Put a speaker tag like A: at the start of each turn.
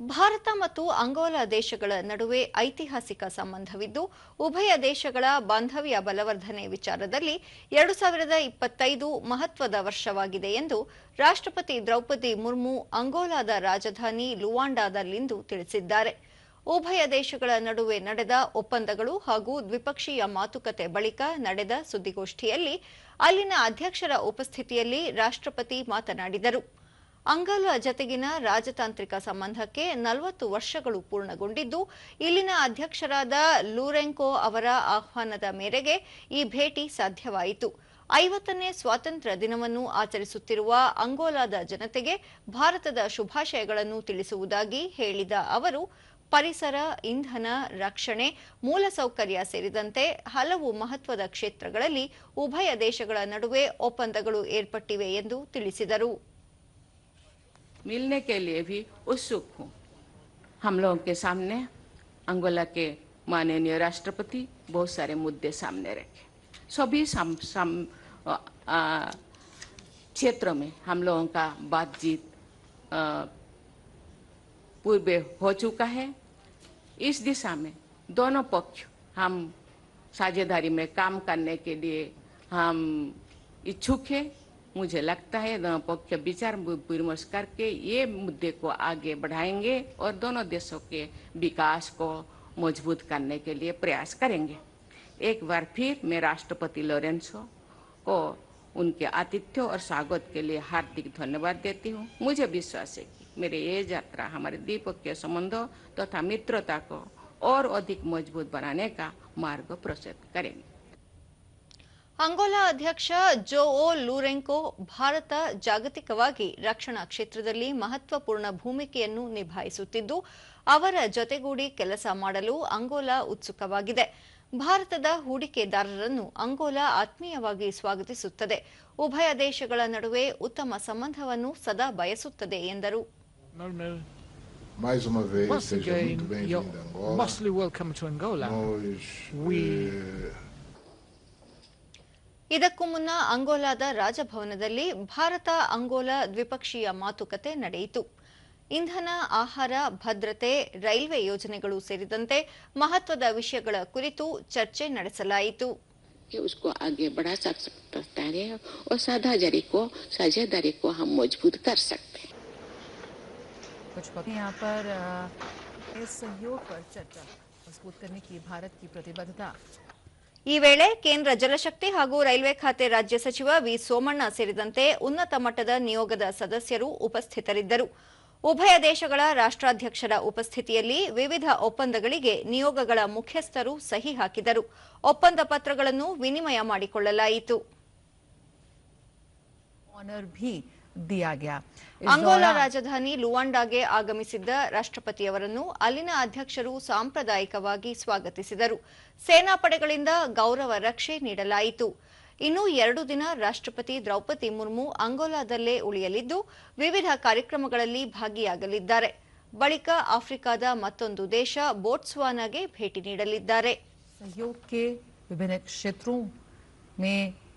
A: ಭಾರತ ಮತ್ತು ಅಂಗೋಲಾ ದೇಶಗಳ ನಡುವೆ ಐತಿಹಾಸಿಕ ಸಂಬಂಧವಿದ್ದು, ಉಭಯ ದೇಶಗಳ ಬಾಂಧವ್ಯ ಬಲವರ್ಧನೆ ವಿಚಾರದಲ್ಲಿ ಎರಡು ಸಾವಿರದ ಇಪ್ಪತ್ತೈದು ಮಹತ್ವದ ವರ್ಷವಾಗಿದೆ ಎಂದು ರಾಷ್ಟ್ರಪತಿ ದ್ರೌಪದಿ ಮುರ್ಮು ಅಂಗೋಲಾದ ರಾಜಧಾನಿ ಲುವಾಂಡಾದಲ್ಲಿಂದು ತಿಳಿಸಿದ್ದಾರೆ. ಉಭಯ ದೇಶಗಳ ನಡುವೆ ನಡೆದ ಒಪ್ಪಂದಗಳು ಹಾಗೂ ದ್ವಿಪಕ್ಷೀಯ ಮಾತುಕತೆ ಬಳಿಕ ನಡೆದ ಸುದ್ದಿಗೋಷ್ಠಿಯಲ್ಲಿ ಅಲ್ಲಿನ ಅಧ್ಯಕ್ಷರ ಉಪಸ್ಥಿತಿಯಲ್ಲಿ ರಾಷ್ಟ್ರಪತಿ ಮಾತನಾಡಿದರು. ಅಂಗೋಲಾ ಜತೆಗಿನ ರಾಜತಾಂತ್ರಿಕ ಸಂಬಂಧಕ್ಕೆ ನಲವತ್ತು ವರ್ಷಗಳು ಪೂರ್ಣಗೊಂಡಿದ್ದು, ಇಲ್ಲಿನ ಅಧ್ಯಕ್ಷರಾದ ಲೂರೆಂಕೋ ಅವರ ಆಹ್ವಾನದ ಮೇರೆಗೆ ಈ ಭೇಟಿ ಸಾಧ್ಯವಾಯಿತು. ಐವತ್ತನೇ ಸ್ವಾತಂತ್ರ್ಯ ದಿನವನ್ನು ಆಚರಿಸುತ್ತಿರುವ ಅಂಗೋಲಾದ ಜನತೆಗೆ ಭಾರತದ ಶುಭಾಶಯಗಳನ್ನು ತಿಳಿಸುವುದಾಗಿ ಹೇಳಿದ ಅವರು, ಪರಿಸರ, ಇಂಧನ, ರಕ್ಷಣೆ ಮೂಲಸೌಕರ್ಯ ಸೇರಿದಂತೆ ಹಲವು ಮಹತ್ವದ ಕ್ಷೇತ್ರಗಳಲ್ಲಿ ಉಭಯ ದೇಶಗಳ ನಡುವೆ ಒಪ್ಪಂದಗಳು ಏರ್ಪಟ್ಟಿವೆ ಎಂದು ತಿಳಿಸಿದರು.
B: मिलने के लिए भी उत्सुक हूँ। हम लोगों के सामने अंगोला के माननीय राष्ट्रपति बहुत सारे मुद्दे सामने रखे। सभी क्षेत्रों में हम लोगों का बातचीत पूर्व हो चुका है। इस दिशा में दोनों पक्ष हम साझेदारी में काम करने के लिए हम इच्छुक है। मुझे लगता है दोनों पक्ष विचार विमर्श करके ये मुद्दे को आगे बढ़ाएँगे और दोनों देशों के विकास को मज़बूत करने के लिए प्रयास करेंगे। एक बार फिर मैं राष्ट्रपति लोरेंसो को उनके आतिथ्य और स्वागत के लिए हार्दिक धन्यवाद देती हूँ। मुझे विश्वास है कि मेरे ये यात्रा हमारे द्विपक्षीय संबंधों तथा तो मित्रता को और अधिक मज़बूत बनाने का मार्ग प्रशस्त करेंगे।
A: ಅಂಗೋಲಾ ಅಧ್ಯಕ್ಷ ಜೋಒ ಲೂರೆಂಕೊ ಭಾರತ ಜಾಗತಿಕವಾಗಿ ರಕ್ಷಣಾ ಕ್ಷೇತ್ರದಲ್ಲಿ ಮಹತ್ವಪೂರ್ಣ ಭೂಮಿಕೆಯನ್ನು ನಿಭಾಯಿಸುತ್ತಿದ್ದು ಅವರ ಜೊತೆಗೂಡಿ ಕೆಲಸ ಮಾಡಲು ಅಂಗೋಲಾ ಉತ್ಸುಕವಾಗಿದೆ ಭಾರತದ ಹೂಡಿಕೆದಾರರನ್ನು ಅಂಗೋಲಾ ಆತ್ಮೀಯವಾಗಿ ಸ್ವಾಗತಿಸುತ್ತದೆ ಉಭಯ ದೇಶಗಳ ನಡುವೆ ಉತ್ತಮ ಸಂಬಂಧವನ್ನು ಸದಾ ಬಯಸುತ್ತದೆ ಎಂದರು.
C: Mais uma vez,
D: Once
C: seja
D: again,
C: muito bem-vindo
D: you're
C: a Angola.
D: mostly welcome to Angola.
C: Nós
D: We-
C: eh,
A: ಇದಕ್ಕೂ ಮುನ್ನ ಅಂಗೋಲಾದ ರಾಜಭವನದಲ್ಲಿ ಭಾರತ ಅಂಗೋಲಾ ದ್ವಿಪಕ್ಷೀಯ ಮಾತುಕತೆ ನಡೆಯಿತು ಇಂಧನ ಆಹಾರ ಭದ್ರತೆ ರೈಲ್ವೆ ಯೋಜನೆಗಳು ಸೇರಿದಂತೆ ಮಹತ್ವದ ವಿಷಯಗಳ ಕುರಿತು ಚರ್ಚೆ ನಡೆಸಲಾಯಿತು
E: कि उसको आगे बढ़ा सक सकता है और साझेदारी को साझेदारी को हम मजबूत कर सकते हैं
F: कुछ वक्त यहाँ पर अ, इस सहयोग पर चर्चा मजबूत करने की भारत की प्रतिबद्धता
A: ಈ ವೇಳೆ ಕೇಂದ್ರ ಜಲಶಕ್ತಿ ಹಾಗೂ ರೈಲ್ವೆ ಖಾತೆ ರಾಜ್ಯ ಸಚಿವ ವಿ ಸೋಮಣ್ಣ ಸೇರಿದಂತೆ ಉನ್ನತ ಮಟ್ಟದ ನಿಯೋಗದ ಸದಸ್ಯರು ಉಪಸ್ಥಿತರಿದ್ದರು. ಉಭಯ ದೇಶಗಳ ರಾಷ್ಟ್ರಾಧ್ಯಕ್ಷರ ಉಪಸ್ಥಿತಿಯಲ್ಲಿ ವಿವಿಧ ಒಪ್ಪಂದಗಳಿಗೆ ನಿಯೋಗಗಳ ಮುಖ್ಯಸ್ಥರು ಸಹಿ ಹಾಕಿದರು. ಒಪ್ಪಂದ ಪತ್ರಗಳನ್ನು ವಿನಿಮಯ ಮಾಡಿಕೊಳ್ಳಲಾಯಿತು.
F: ऑनर भी दिया गया इस
A: ಅಂಗೋಲಾ
F: दौरान
A: ರಾಜಧಾನಿ ಲುವಾಂಡಾಗೆ ಆಗಮಿಸಿದ್ದ ರಾಷ್ಟ್ರಪತಿಯವರನ್ನು ಅಲ್ಲಿನ ಅಧ್ಯಕ್ಷರು ಸಾಂಪ್ರದಾಯಿಕವಾಗಿ ಸ್ವಾಗತಿಸಿದರು ಸೇನಾಪಡೆಗಳಿಂದ ಗೌರವ ರಕ್ಷೆ ನೀಡಲಾಯಿತು ಇನ್ನು ಎರಡು ದಿನ ರಾಷ್ಟ್ರಪತಿ ದ್ರೌಪದಿ ಮುರ್ಮು ಅಂಗೋಲಾದಲ್ಲೇ ಉಳಿಯಲಿದ್ದು ವಿವಿಧ ಕಾರ್ಯಕ್ರಮಗಳಲ್ಲಿ ಭಾಗಿಯಾಗಲಿದ್ದಾರೆ ಬಳಿಕ ಆಫ್ರಿಕಾದ ಮತ್ತೊಂದು ದೇಶ ಬೋಟ್ಸ್ವಾನಾಗೆ ಭೇಟಿ ನೀಡಲಿದ್ದಾರೆ